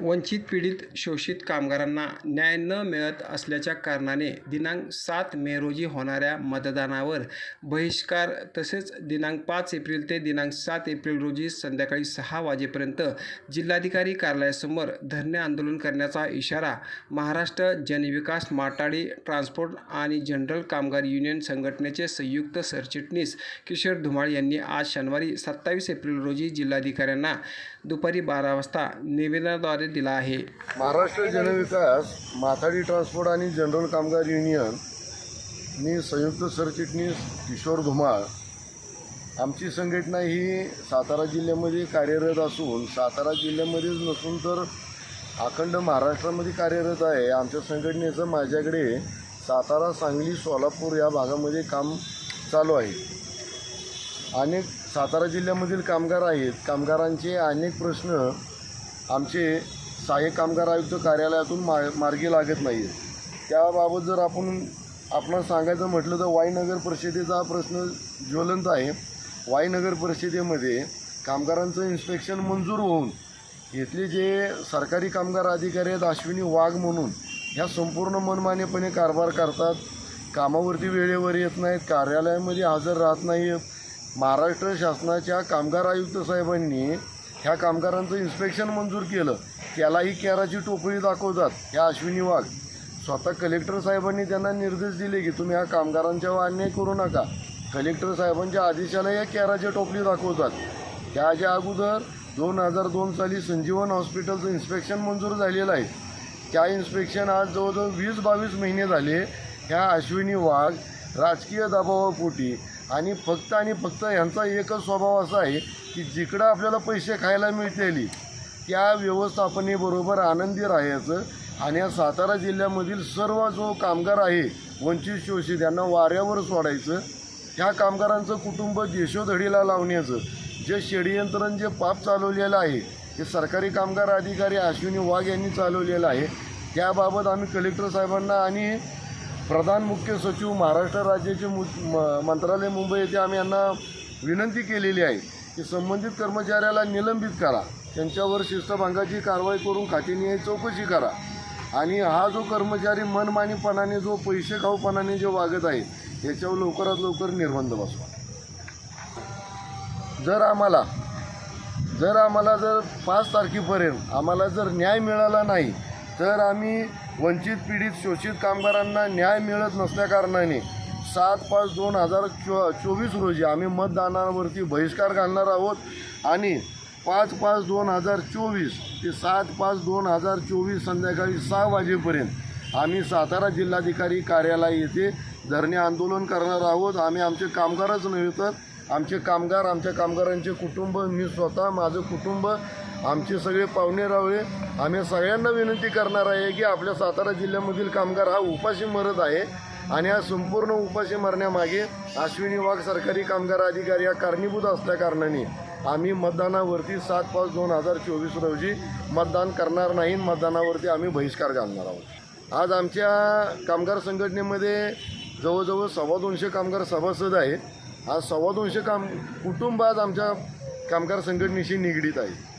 वंचित पीडित शोषित कामगारांना न्याय न मिळत असल्याच्या कारणाने दिनांक सात मे रोजी होणाऱ्या मतदानावर बहिष्कार तसेच दिनांक पाच एप्रिल ते दिनांक सात एप्रिल रोजी संध्याकाळी सहा वाजेपर्यंत जिल्हाधिकारी कार्यालयासमोर धरणे आंदोलन करण्याचा इशारा महाराष्ट्र जनविकास माटाडी ट्रान्सपोर्ट आणि जनरल कामगार युनियन संघटनेचे संयुक्त सरचिटणीस किशोर धुमाळ यांनी आज शनिवारी सत्तावीस एप्रिल रोजी जिल्हाधिकाऱ्यांना दुपारी बारा वाजता निवेदनाद्वारे दिला आहे. महाराष्ट्र जनविकास माथाडी ट्रान्सपोर्ट आणि जनरल कामगार युनियन मी संयुक्त सरचिटणीस किशोर धुमाळ. आमची संघटना ही सातारा जिल्ह्यामध्ये कार्यरत असून सातारा जिल्ह्यामध्येच नसून तर अखंड महाराष्ट्रामध्ये कार्यरत आहे. आमच्या संघटनेचं माझ्याकडे सातारा सांगली सोलापूर या भागामध्ये काम चालू आहे. अनेक सातारा जिल्ह्यामधील कामगार आहेत. कामगारांचे अनेक प्रश्न आमचे सहाय्यक कामगार आयुक्त कार्यालयातून मा मार्गी लागत नाही त्याबाबत जर आपण आपणास सांगायचं म्हटलं तर वाईनगर परिषदेचा हा प्रश्न ज्वलंत आहे. वाईनगर परिषदेमध्ये कामगारांचं इन्स्पेक्शन मंजूर होऊन इथले जे सरकारी कामगार अधिकारी आहेत अश्विनी वाघ म्हणून ह्या संपूर्ण मनमानेपणे कारभार करतात. कामावरती वेळेवर येत नाहीत कार्यालयामध्ये हजर राहत नाही महाराष्ट्र शासनाच्या कामगार आयुक्त साहेबांनी ह्या कामगारांचं इन्स्पेक्शन मंजूर केलं. त्यालाही कॅराची टोपळी दाखवतात. ह्या अश्विनी वाघ. स्वतः कलेक्टर साहेबांनी त्यांना निर्देश दिले की तुम्ही ह्या कामगारांच्यावर अन्याय करू नका. कलेक्टर साहेबांच्या आदेशाला या कॅराच्या टोपली दाखवतात. त्याच्या अगोदर दोन हजार दोन साली संजीवन हॉस्पिटलचं इन्स्पेक्शन मंजूर झालेलं आहे. त्या इन्स्पेक्शन आज जवळजवळ वीस बावीस महिने झाले. ह्या अश्विनी वाघ राजकीय दबावापोटी आणि फक्त आणि फक्त यांचा एकच स्वभाव असा आहे की जिकडं आपल्याला पैसे खायला मिळतील त्या व्यवस्थापनेबरोबर आनंदी राहायचं आणि या सातारा जिल्ह्यामधील सर्व जो कामगार आहे वंचित शोषित यांना वाऱ्यावर सोडायचं ह्या कामगारांचं कुटुंब देशोधडीला लावण्याचं जे षडयंत्रण जे पाप चालवलेलं आहे हे सरकारी कामगार अधिकारी अश्विनी वाघ यांनी चालवलेलं आहे त्याबाबत आम्ही कलेक्टर साहेबांना आणि प्रधान मुख्य सचिव महाराष्ट्र राज्याचे मु म- मंत्रालय मुंबई येथे आम्ही यांना विनंती केलेली आहे. की संबंधित कर्मचाऱ्याला निलंबित करा. त्यांच्यावर शिस्तभंगाची कारवाई करून खातेनिहाय चौकशी करा. आणि हा जो कर्मचारी मनमानीपणाने जो पैसे खाऊपणाने जे वागत आहे याच्यावर लवकरात लवकर निर्बंध बसवा. जर आम्हाला जर आम्हाला जर पाच तारखेपर्यंत आम्हाला जर न्याय मिळाला नाही तर आम्ही वंचित पीडित शोषित कामगारांना न्याय मिळत नसल्याकारणाने सात पाच दोन हजार चो चोवीस रोजी आम्ही मतदानावरती बहिष्कार घालणार आहोत. आणि पाच पाच दोन हजार चोवीस ते सात पाच दोन हजार चोवीस संध्याकाळी सहा वाजेपर्यंत आम्ही सातारा जिल्हाधिकारी कार्यालय येथे धरणे आंदोलन करणार आहोत. आम्ही आमचे कामगारच नव्हे तर आमचे कामगार आमच्या कामगारांचे कुटुंब मी स्वतः माझं कुटुंब आमचे सगळे पाहुणे रावळे आम्ही सगळ्यांना विनंती करणार आहे की आपल्या सातारा जिल्ह्यामधील कामगार हा उपाशी मरत आहे. आणि हा संपूर्ण उपाशी मरण्यामागे अश्विनी वाघ सरकारी कामगार अधिकारी या कारणीभूत असल्याकारणाने आम्ही मतदानावरती सात पाच दोन हजार चोवीस रोजी मतदान करणार नाही मतदानावरती आम्ही बहिष्कार घालणार आहोत. आज आमच्या कामगार संघटनेमध्ये जवळजवळ सव्वा दोनशे कामगार सभासद आहेत आज सव्वा दोनशे काम कुटुंब आज आमच्या कामगार संघटनेशी निगडीत आहे.